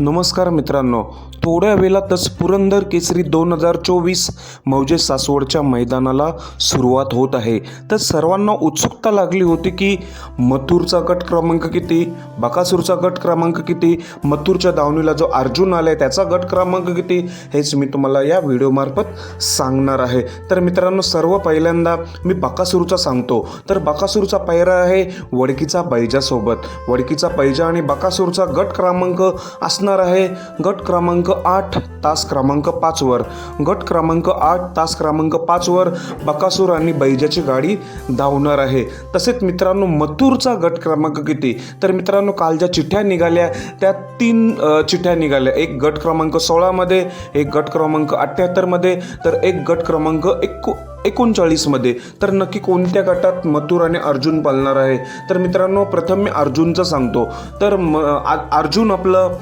नमस्कार मित्रांनो. थोड्या वेळातच पुरंदर केसरी दोन हजार चोवीस मौजे सासवडच्या मैदानाला सुरुवात होत आहे. तर सर्वांना उत्सुकता लागली होती की मथुरचा गट क्रमांक किती बकासूरचा गट क्रमांक किती मथुरच्या दावणीला जो अर्जुन आलाय त्याचा गट क्रमांक किती हेच मी तुम्हाला या व्हिडिओमार्फत सांगणार आहे. तर मित्रांनो सर्व पहिल्यांदा मी बकासूरचा सांगतो. तर बकासूरचा पैरा आहे वडकीचा पैजासोबत वडकीचा पैजा आणि बकासूरचा गट क्रमांक असणार आहे गट क्रमांक आठ तास क्रमांक पाचवर गट क्रमांक आठ तास क्रमांक पाचवर बकासूर आणि बैजाची गाडी धावणार आहे. तसेच मित्रांनो मथुरचा गट क्रमांक किती? तर मित्रांनो काल ज्या चिठ्ठ्या निघाल्या त्या तीन चिठ्ठ्या निघाल्या. एक गट क्रमांक सोळामध्ये एक गट क्रमांक अठ्ठ्याहत्तरमध्ये तर एक गट क्रमांक एक एकोणचाळीसमध्ये तर नक्की कोणत्या गटात मथुर आणि अर्जुन पालणार आहे? तर मित्रांनो प्रथम मी अर्जुनचं सांगतो. तर म आ- अर्जुन आपलं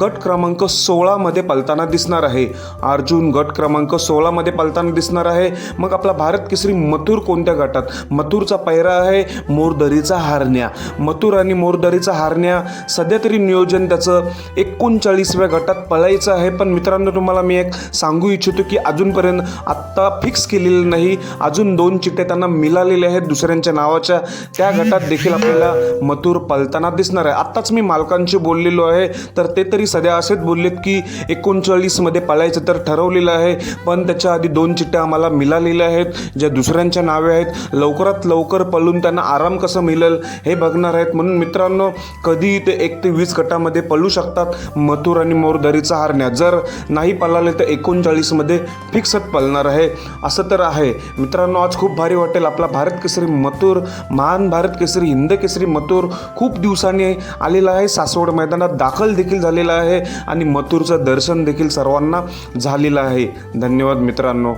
गट क्रमांक सोळामध्ये पलताना दिसणार आहे. अर्जुन गट क्रमांक सोळामध्ये पलताना दिसणार आहे. मग आपला भारत केसरी मथुर कोणत्या गटात? मथुरचा पैरा आहे मोरदरीचा हारण्या. मथुर आणि मोरदरीचा हारण्या सध्या तरी नियोजन त्याचं एकोणचाळीसव्या गटात पळायचं आहे. पण मित्रांनो तुम्हाला मी एक सांगू इच्छितो की अजूनपर्यंत आत्ता फिक्स केलेलं नाही. अजून दोन चिठ्ठ्या त्यांना मिळालेल्या आहेत दुसऱ्यांच्या नावाच्या. त्या गटात देखील आपल्याला मथुर पलताना दिसणार आहे. आत्ताच मी मालकांशी बोललेलो आहे. तर ते तरी सध्या असेच बोललेत की एकोणचाळीसमध्ये पळायचं तर ठरवलेलं आहे पण त्याच्या आधी दोन चिठ्ठ्या आम्हाला मिळालेल्या आहेत ज्या दुसऱ्यांच्या नावे आहेत. लवकरात लवकर पळून त्यांना आराम कसं मिळेल हे बघणार आहेत. म्हणून मित्रांनो कधी ते एक ते वीस गटामध्ये पळू शकतात. मथुर आणि मोरदरीचा हारण्या. जर नाही पळाले तर एकोणचाळीसमध्ये फिक्सच पळणार आहे. असं तर आहे. मित्रांनो आज खूप भारी वाटेल. आपला भारत केसरी मथुर महान भारत केसरी हिंद केसरी मथुर खूप दिवसांनी आलेला आहे. सासवड मैदानात दाखल देखील झालेला आहे आणि मथुरचं दर्शन देखील सर्वांना झालेलं आहे. धन्यवाद मित्रांनो.